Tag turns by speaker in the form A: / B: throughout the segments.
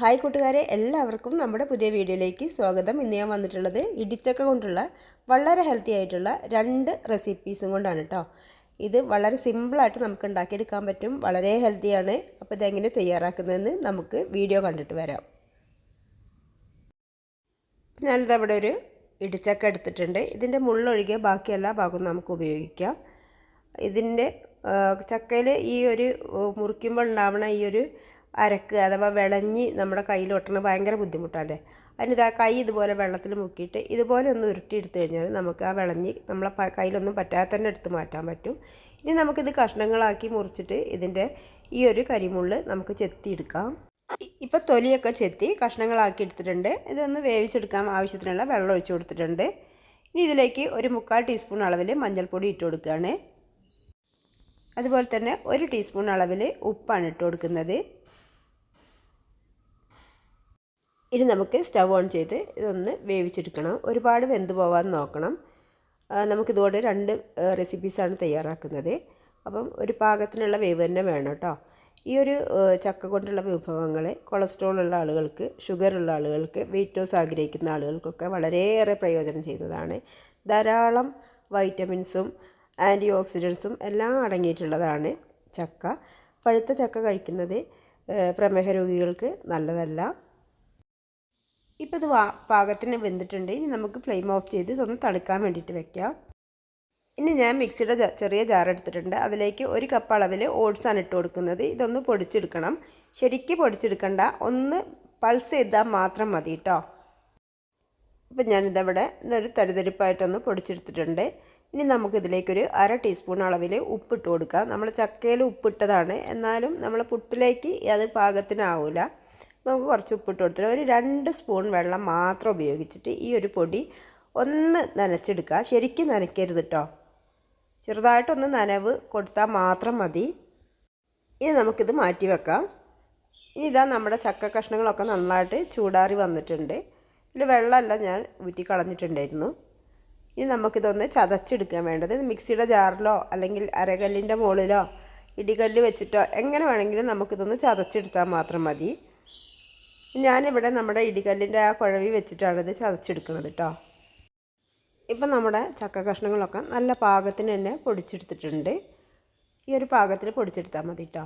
A: Hi കൂട്ടുകാരെ എല്ലാവർക്കും നമ്മുടെ പുതിയ വീഡിയോയിലേക്ക് സ്വാഗതം. ഇന്ന് ഞാൻ വന്നിട്ടുള്ളത് ഇടിച്ചക്ക കൊണ്ടുള്ള വളരെ ഹെൽത്തി ആയിട്ടുള്ള രണ്ട് റെസിപ്പീസും കൊണ്ടാണ് കേട്ടോ ഇത് വളരെ സിമ്പിളായിട്ട് നമുക്ക് ഉണ്ടാക്കിയെടുക്കാൻ പറ്റും വളരെ ഹെൽത്തിയാണ് അപ്പോൾ ഇതെങ്ങനെ തയ്യാറാക്കുന്നതെന്ന് നമുക്ക് വീഡിയോ കണ്ടിട്ട് വരാം. ഞാനിത് അവിടെ ഒരു ഇടിച്ചക്ക എടുത്തിട്ടുണ്ട്. ഇതിന്റെ മുള്ളൊഴികെ ബാക്കി എല്ലാ ഭാഗവും നമുക്ക് ഉപയോഗിക്കാം. ഇതിന്റെ ചക്കയിൽ ഈ ഒരു മുറിക്കുമ്പോൾ ഉണ്ടാവുന്ന ഈ ഒരു അരക്ക് അഥവാ വിളഞ്ഞ് നമ്മുടെ കയ്യിൽ ഒട്ടണ ഭയങ്കര ബുദ്ധിമുട്ടല്ലേ അതിനിത് ആ കൈ ഇതുപോലെ വെള്ളത്തിൽ മുക്കിയിട്ട് ഇതുപോലെ ഒന്ന് ഉരുട്ടി ഉരുട്ടിയെടുത്ത് കഴിഞ്ഞാൽ നമുക്ക് ആ വിളഞ്ഞ് നമ്മളെ കയ്യിലൊന്നും പറ്റാതെ തന്നെ എടുത്ത് മാറ്റാൻ പറ്റും. ഇനി നമുക്കിത് കഷ്ണങ്ങളാക്കി മുറിച്ചിട്ട് ഇതിന്റെ ഈ ഒരു കരിമുള്ള് നമുക്ക് ചെത്തിയെടുക്കാം. ഇപ്പോൾ തൊലിയൊക്കെ ചെത്തി കഷ്ണങ്ങളാക്കി എടുത്തിട്ടുണ്ട്. ഇതൊന്ന് വേവിച്ചെടുക്കാൻ ആവശ്യത്തിനുള്ള വെള്ളം ഒഴിച്ചു കൊടുത്തിട്ടുണ്ട്. ഇനി ഇതിലേക്ക് ഒരു മുക്കാൽ ടീസ്പൂൺ അളവിൽ മഞ്ഞൾപ്പൊടി ഇട്ട് കൊടുക്കുകയാണ്. അതുപോലെ തന്നെ ഒരു ടീസ്പൂൺ അളവിൽ ഉപ്പാണ് ഇട്ട് കൊടുക്കുന്നത്. ഇനി നമുക്ക് സ്റ്റവ് ഓൺ ചെയ്ത് ഇതൊന്ന് വേവിച്ചെടുക്കണം. ഒരുപാട് വെന്ത് പോവാൻ നോക്കണം. നമുക്കിതുകൊണ്ട് രണ്ട് റെസിപ്പീസാണ് തയ്യാറാക്കുന്നത്. അപ്പം ഒരു പാകത്തിനുള്ള വേവ് തന്നെ വേണം കേട്ടോ ഈ ഒരു ചക്ക കൊണ്ടുള്ള വിഭവങ്ങൾ കൊളസ്ട്രോൾ ഉള്ള ആളുകൾക്ക് ഷുഗർ ഉള്ള ആളുകൾക്ക് വെയിറ്റ് ലോസ് ആഗ്രഹിക്കുന്ന ആളുകൾക്കൊക്കെ വളരെയേറെ പ്രയോജനം ചെയ്യുന്നതാണ്. ധാരാളം വൈറ്റമിൻസും ആന്റി ഓക്സിഡൻസും എല്ലാം അടങ്ങിയിട്ടുള്ളതാണ് ചക്ക. പഴുത്ത ചക്ക കഴിക്കുന്നത് പ്രമേഹ രോഗികൾക്ക് നല്ലതല്ല. ഇപ്പോൾ ഇത് പാകത്തിന് വെന്തിട്ടുണ്ട്. ഇനി നമുക്ക് ഫ്ലെയിം ഓഫ് ചെയ്ത് ഇതൊന്ന് തണുക്കാൻ വേണ്ടിയിട്ട് വെക്കാം. ഇനി ഞാൻ മിക്സിയുടെ ചെറിയ ജാർ എടുത്തിട്ടുണ്ട്. അതിലേക്ക് ഒരു കപ്പ് അളവിൽ ഓട്സാണ് ഇട്ട് കൊടുക്കുന്നത്. ഇതൊന്ന് പൊടിച്ചെടുക്കണം. ശരിക്കും പൊടിച്ചെടുക്കണ്ട. ഒന്ന് പൾസ് ചെയ്താൽ മാത്രം മതി കേട്ടോ ഇപ്പം ഞാനിതവിടെ ഇതൊരു തരിതരിപ്പായിട്ടൊന്ന് പൊടിച്ചെടുത്തിട്ടുണ്ട്. ഇനി നമുക്കിതിലേക്കൊരു അര ടീസ്പൂൺ അളവിൽ ഉപ്പിട്ട് കൊടുക്കാം. നമ്മൾ ചക്കയിൽ ഉപ്പിട്ടതാണ്. എന്നാലും നമ്മൾ പുട്ടിലേക്ക് അത് പാകത്തിനാവില്ല നമുക്ക് കുറച്ച് ഉപ്പിട്ട് കൊടുത്തിട്ട് ഒരു രണ്ട് സ്പൂൺ വെള്ളം മാത്രം ഉപയോഗിച്ചിട്ട് ഈ ഒരു പൊടി ഒന്ന് നനച്ചെടുക്കുക. ശരിക്കും നനയ്ക്കരുത് കേട്ടോ ചെറുതായിട്ടൊന്ന് നനവ് കൊടുത്താൽ മാത്രം മതി. ഇനി നമുക്കിത് മാറ്റി വെക്കാം. ഇനി ഇതാ നമ്മുടെ ചക്ക കഷ്ണങ്ങളൊക്കെ നന്നായിട്ട് ചൂടാറി വന്നിട്ടുണ്ട്. ഇതിൽ വെള്ളമെല്ലാം ഞാൻ ഊറ്റി കളഞ്ഞിട്ടുണ്ടായിരുന്നു. ഇനി നമുക്കിതൊന്ന് ചതച്ചെടുക്കാൻ വേണ്ടത്. മിക്സിയുടെ ജാറിലോ അല്ലെങ്കിൽ അരകല്ലിന്റെ മുകളിലോ ഇടികല്ല് വെച്ചിട്ടോ എങ്ങനെ വേണമെങ്കിലും നമുക്കിതൊന്ന് ചതച്ചെടുത്താൽ മാത്രം മതി. ഞാനിവിടെ നമ്മുടെ ഇടികല്ലിന്റെ ആ കുഴവി വെച്ചിട്ടാണ് ഇത് ചതച്ചെടുക്കുന്നത് കേട്ടോ. ഇപ്പം നമ്മുടെ ചക്ക കഷ്ണങ്ങളൊക്കെ നല്ല പാകത്തിന് തന്നെ പൊടിച്ചെടുത്തിട്ടുണ്ട്. ഈ ഒരു പാകത്തിൽ പൊടിച്ചെടുത്താൽ മതി കേട്ടോ.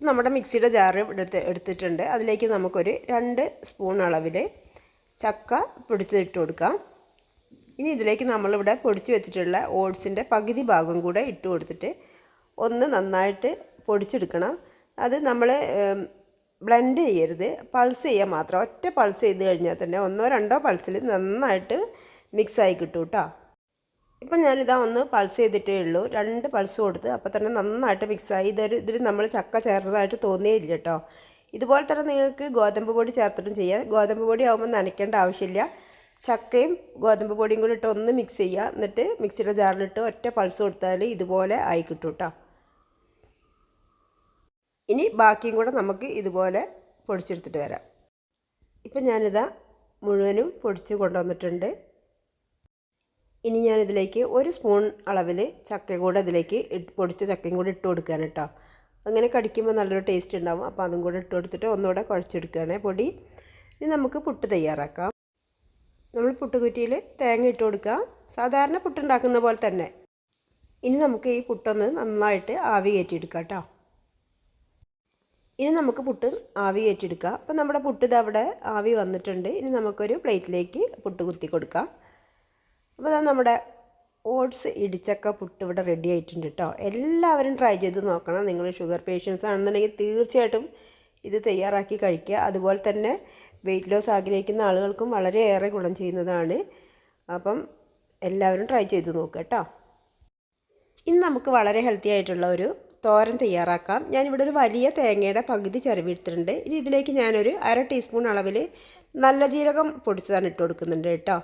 A: നമ്മുടെ മിക്സിയുടെ ജാറ് എടുത്ത് എടുത്തിട്ടുണ്ട്. അതിലേക്ക് നമുക്കൊരു രണ്ട് സ്പൂൺ അളവിൽ ചക്ക പൊടിച്ചിട്ട് കൊടുക്കാം. ഇനി ഇതിലേക്ക് നമ്മളിവിടെ പൊടിച്ച് വെച്ചിട്ടുള്ള ഓട്സിന്റെ പകുതി ഭാഗം കൂടെ ഇട്ട് കൊടുത്തിട്ട് ഒന്ന് നന്നായിട്ട് പൊടിച്ചെടുക്കണം. അത് നമ്മൾ ബ്ലെൻഡ് ചെയ്യരുത്. പൾസ് ചെയ്യുക മാത്രം. ഒറ്റ പൾസ് ചെയ്ത് കഴിഞ്ഞാൽ തന്നെ ഒന്നോ രണ്ടോ പൾസിൽ നന്നായിട്ട് മിക്സായി കിട്ടും കേട്ടോ ഇപ്പം ഞാനിതാ ഒന്ന് പൾസ് ചെയ്തിട്ടേ ഉള്ളൂ. രണ്ട് പൾസ് കൊടുത്ത് അപ്പോൾ തന്നെ നന്നായിട്ട് മിക്സായി ഇതൊരു ഇതിൽ നമ്മൾ ചക്ക ചേർന്നതായിട്ട് തോന്നിയില്ല കേട്ടോ ഇതുപോലെ തന്നെ നിങ്ങൾക്ക് ഗോതമ്പ് പൊടി ചേർത്തിട്ടും ചെയ്യാം. ഗോതമ്പ് പൊടി ആകുമ്പോൾ നനയ്ക്കേണ്ട ആവശ്യമില്ല. ചക്കയും ഗോതമ്പ് പൊടിയും കൂടി ഇട്ട് ഒന്ന് മിക്സ് ചെയ്യുക. എന്നിട്ട് മിക്സിയുടെ ജാറിലിട്ട് ഒറ്റ പൾസ് കൊടുത്താൽ ഇതുപോലെ ആയി കിട്ടും കേട്ടോ ഇനി ബാക്കിയും കൂടെ നമുക്ക് ഇതുപോലെ പൊടിച്ചെടുത്തിട്ട് വരാം. ഇപ്പം ഞാനിതാ മുഴുവനും പൊടിച്ച് കൊണ്ടുവന്നിട്ടുണ്ട്. ഇനി ഞാനിതിലേക്ക് ഒരു സ്പൂൺ അളവിൽ ചക്കയും കൂടെ ഇതിലേക്ക് പൊടിച്ച ചക്കയും കൂടി ഇട്ട് കൊടുക്കുകയാണ് കേട്ടോ. അങ്ങനെ കടിക്കുമ്പോൾ നല്ലൊരു ടേസ്റ്റ് ഉണ്ടാവും. അപ്പോൾ അതും കൂടെ ഇട്ട് കൊടുത്തിട്ട് ഒന്നുകൂടെ കുഴച്ചെടുക്കുകയാണ് പൊടി. ഇനി നമുക്ക് പുട്ട് തയ്യാറാക്കാം. നമ്മൾ പുട്ടുകുറ്റിയിൽ തേങ്ങ ഇട്ട് കൊടുക്കുക. സാധാരണ പുട്ടുണ്ടാക്കുന്ന പോലെ തന്നെ. ഇനി നമുക്ക് ഈ പുട്ടൊന്ന് നന്നായിട്ട് ആവി കയറ്റിയെടുക്കാം കേട്ടോ. ഇനി നമുക്ക് പുട്ട് ആവി കയറ്റിയെടുക്കാം. അപ്പം നമ്മുടെ പുട്ട് ഇത് അവിടെ ആവി വന്നിട്ടുണ്ട്. ഇനി നമുക്കൊരു പ്ലേറ്റിലേക്ക് പുട്ട് കുത്തി കൊടുക്കാം. അപ്പോൾ അതാ നമ്മുടെ ഓട്സ് ഇടിച്ചക്ക പുട്ട് ഇവിടെ റെഡി ആയിട്ടുണ്ട് കേട്ടോ എല്ലാവരും ട്രൈ ചെയ്ത് നോക്കണം. നിങ്ങൾ ഷുഗർ പേഷ്യൻസ് ആണെന്നുണ്ടെങ്കിൽ തീർച്ചയായിട്ടും ഇത് തയ്യാറാക്കി കഴിക്കുക. അതുപോലെ തന്നെ വെയിറ്റ് ലോസ് ആഗ്രഹിക്കുന്ന ആളുകൾക്കും വളരെയേറെ ഗുണം ചെയ്യുന്നതാണ്. അപ്പം എല്ലാവരും ട്രൈ ചെയ്ത് നോക്കുക കേട്ടോ ഇന്ന് നമുക്ക് വളരെ ഹെൽത്തി ആയിട്ടുള്ള ഒരു തോരൻ തയ്യാറാക്കാം. ഞാനിവിടെ ഒരു വലിയ തേങ്ങയുടെ പകുതി ചിരവിടുത്തിട്ടുണ്ട് ഇനി ഇതിലേക്ക് ഞാനൊരു അര ടീസ്പൂൺ അളവിൽ നല്ല ജീരകം പൊടിച്ചതാണ് ഇട്ട് കൊടുക്കുന്നുണ്ട് കേട്ടോ.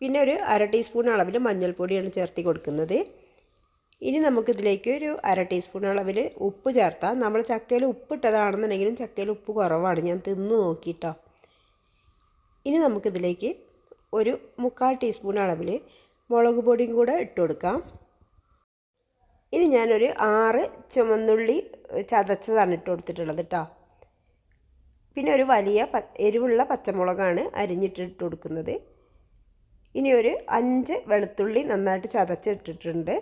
A: പിന്നെ ഒരു അര ടീസ്പൂൺ അളവിൽ മഞ്ഞൾപ്പൊടിയാണ് ചേർത്തി കൊടുക്കുന്നത്. ഇനി നമുക്കിതിലേക്ക് ഒരു അര ടീസ്പൂൺ അളവിൽ ഉപ്പ് ചേർത്താം. നമ്മൾ ചക്കയിൽ ഉപ്പിട്ടതാണെന്നുണ്ടെങ്കിലും ചക്കയിൽ ഉപ്പ് കുറവാണ്. ഞാൻ തിന്ന് നോക്കിയിട്ടോ ഇനി നമുക്കിതിലേക്ക് ഒരു മുക്കാൽ ടീസ്പൂൺ അളവിൽ മുളക് പൊടിയും കൂടെ ഇട്ട് കൊടുക്കാം. ഇനി ഞാനൊരു ആറ് ചുമന്നുള്ളി ചതച്ചതാണ് ഇട്ട് കൊടുത്തിട്ടുള്ളത് കേട്ടോ പിന്നെ ഒരു വലിയ പ എരിവുള്ള പച്ചമുളകാണ് അരിഞ്ഞിട്ടിട്ട് കൊടുക്കുന്നത്. ഇനി ഒരു അഞ്ച് വെളുത്തുള്ളി നന്നായിട്ട് ചതച്ചിട്ടിട്ടുണ്ട്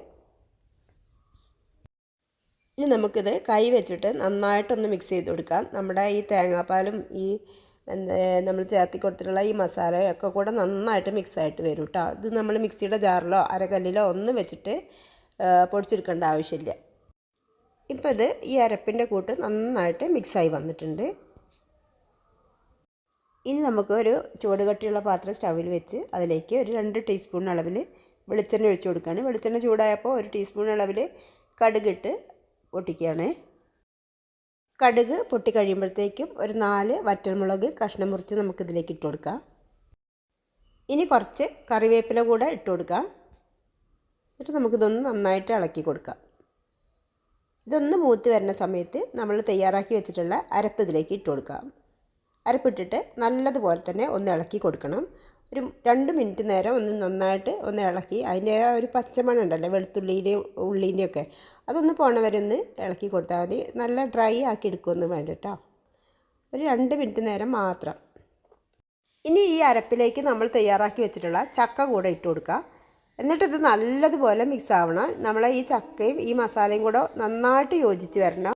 A: ഇനി നമുക്കിത് കൈ വെച്ചിട്ട് നന്നായിട്ടൊന്ന് മിക്സ് ചെയ്ത് കൊടുക്കാം. നമ്മുടെ ഈ തേങ്ങാപ്പാലും ഈ നമ്മൾ ചേർത്തി കൊടുത്തിട്ടുള്ള ഈ മസാലയൊക്കെ കൂടെ നന്നായിട്ട് മിക്സ് ആയിട്ട് വരും കേട്ടോ ഇത് നമ്മൾ മിക്സിയുടെ ജാറിലോ അരകല്ലിലോ ഒന്ന് വെച്ചിട്ട് പൊടിച്ചെടുക്കേണ്ട ആവശ്യമില്ല. ഇപ്പോൾ ഇത് ഈ അരപ്പിന്റെ കൂട്ട് നന്നായിട്ട് മിക്സായി വന്നിട്ടുണ്ട്. ഇനി നമുക്ക് ഒരു ചൂടുകട്ടിയുള്ള പാത്രം സ്റ്റവിൽ വെച്ച് അതിലേക്ക് ഒരു രണ്ട് ടീസ്പൂൺ അളവിൽ വെളിച്ചെണ്ണ ഒഴിച്ചു കൊടുക്കുകയാണ്. വെളിച്ചെണ്ണ ചൂടായപ്പോൾ ഒരു ടീസ്പൂൺ അളവിൽ കടുകിട്ട് പൊട്ടിക്കുകയാണ്. കടുക് പൊട്ടി കഴിയുമ്പോഴത്തേക്കും ഒരു നാല് വറ്റൽമുളക് കഷ്ണം മുറിച്ച് നമുക്കിതിലേക്ക് ഇട്ട് കൊടുക്കാം. ഇനി കുറച്ച് കറിവേപ്പില കൂടെ ഇട്ട് കൊടുക്കാം. എന്നിട്ട് നമുക്കിതൊന്ന് നന്നായിട്ട് ഇളക്കി കൊടുക്കാം. ഇതൊന്ന് മൂത്ത് വരുന്ന സമയത്ത് നമ്മൾ തയ്യാറാക്കി വെച്ചിട്ടുള്ള അരപ്പ് ഇതിലേക്ക് ഇട്ട് കൊടുക്കാം. അരപ്പിട്ടിട്ട് നല്ലതുപോലെ തന്നെ ഒന്ന് ഇളക്കി കൊടുക്കണം. ഒരു രണ്ട് മിനിറ്റ് നേരം ഒന്ന് നന്നായിട്ട് ഒന്ന് ഇളക്കി. അതിന്റെ ആ ഒരു പച്ചമണം ഉണ്ടല്ലോ വെളുത്തുള്ളിന്റെയും ഉള്ളീന്റെയും ഒക്കെ. അതൊന്ന് പോണ വരെ ഒന്ന് ഇളക്കി കൊടുത്താൽ മതി. നല്ല ഡ്രൈ ആക്കി എടുക്കുമെന്ന് വേണ്ട കേട്ടോ. ഒരു രണ്ട് മിനിറ്റ് നേരം മാത്രം. ഇനി ഈ അരപ്പിലേക്ക് നമ്മൾ തയ്യാറാക്കി വെച്ചിട്ടുള്ള ചക്ക കൂടെ ഇട്ട് കൊടുക്കുക എന്നിട്ട് ഇത് നല്ലതുപോലെ മിക്സ് ആവണം. നമ്മളെ ഈ ചക്കയും ഈ മസാലയും കൂടെ നന്നായിട്ട് യോജിച്ച് വരണം.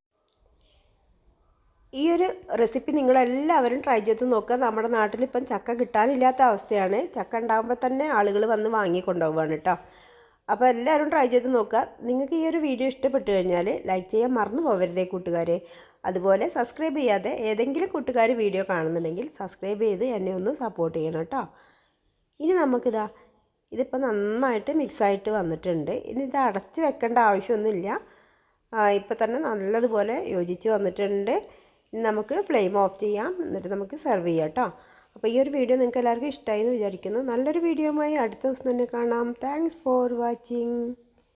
A: ഈ ഒരു റെസിപ്പി നിങ്ങളെല്ലാവരും ട്രൈ ചെയ്ത് നോക്കുക. നമ്മുടെ നാട്ടിൽ ഇപ്പം ചക്ക കിട്ടാനില്ലാത്ത അവസ്ഥയാണ്. ചക്ക ഉണ്ടാകുമ്പോൾ തന്നെ ആളുകൾ വന്ന് വാങ്ങിക്കൊണ്ടുപോവാണ് കേട്ടോ. അപ്പോൾ എല്ലാവരും ട്രൈ ചെയ്ത് നോക്കുക. നിങ്ങൾക്ക് ഈ ഒരു വീഡിയോ ഇഷ്ടപ്പെട്ടു കഴിഞ്ഞാൽ ലൈക്ക് ചെയ്യാൻ മറന്നു പോകരുതേ കൂട്ടുകാരെ. അതുപോലെ സബ്സ്ക്രൈബ് ചെയ്യാതെ ഏതെങ്കിലും കൂട്ടുകാർ വീഡിയോ കാണുന്നുണ്ടെങ്കിൽ സബ്സ്ക്രൈബ് ചെയ്ത് എന്നെ ഒന്ന് സപ്പോർട്ട് ചെയ്യണം കേട്ടോ. ഇനി നമുക്കിതാ ഇതിപ്പോൾ നന്നായിട്ട് മിക്സായിട്ട് വന്നിട്ടുണ്ട്. ഇനി ഇത് അടച്ച് വെക്കേണ്ട ആവശ്യമൊന്നുമില്ല. ഇപ്പോൾ തന്നെ നല്ലതുപോലെ യോജിച്ച് വന്നിട്ടുണ്ട്. ഇനി നമുക്ക് ഫ്ലെയിം ഓഫ് ചെയ്യാം. എന്നിട്ട് നമുക്ക് സെർവ് ചെയ്യാം കേട്ടോ. അപ്പോൾ ഈ ഒരു വീഡിയോ നിങ്ങൾക്ക് എല്ലാവർക്കും ഇഷ്ടമായി എന്ന് വിചാരിക്കുന്നു. നല്ലൊരു വീഡിയോയുമായി അടുത്ത ദിവസം തന്നെ കാണാം. Thanks for watching